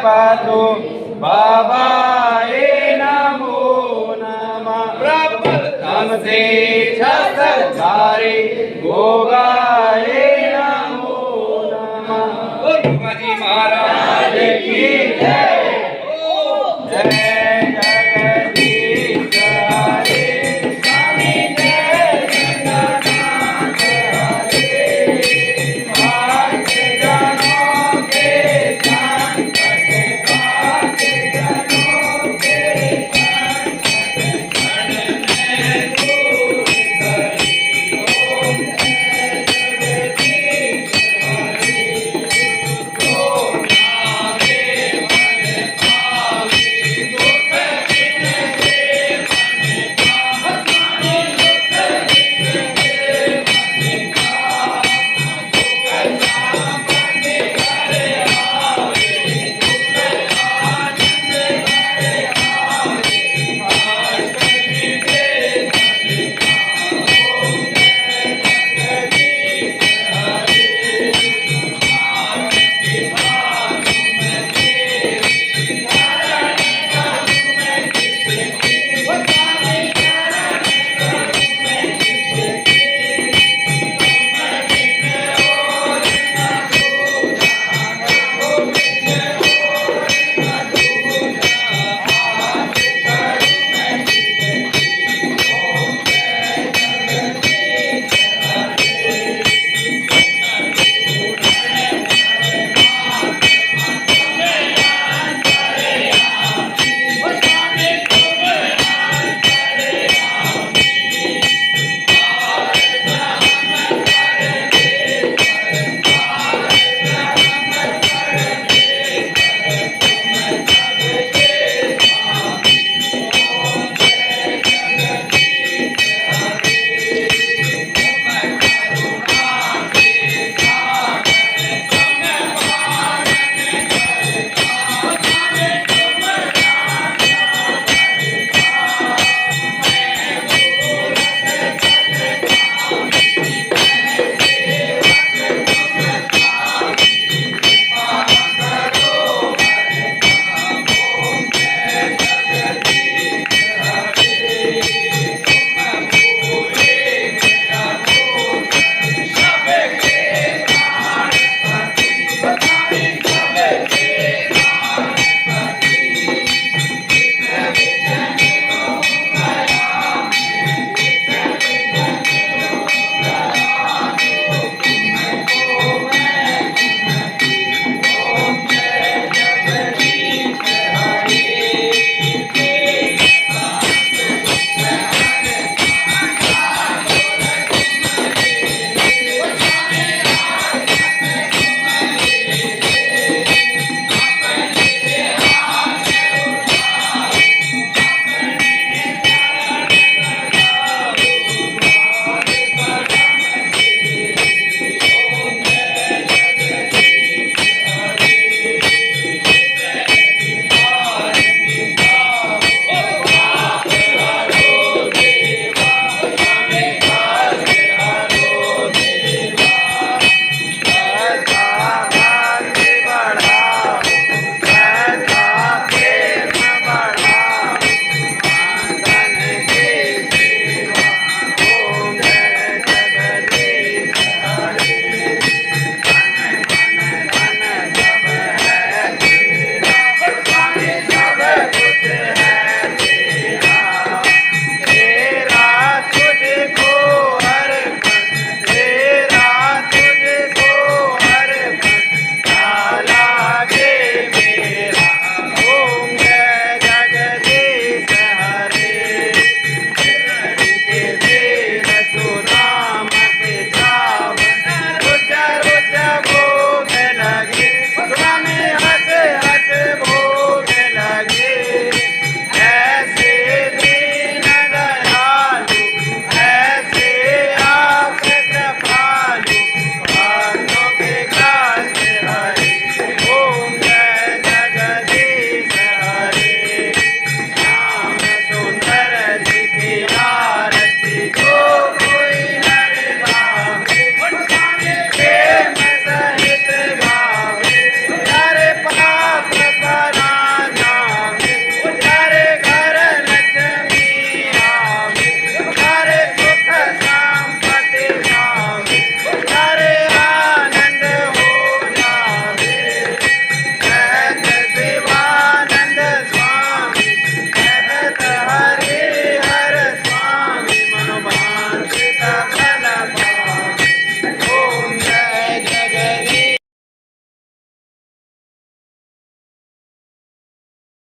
विश्व पातो बाबाए नमो नमः. प्रबलतम से छत्रधारी गोगाए नमो नमः. गुरुजी महाराज की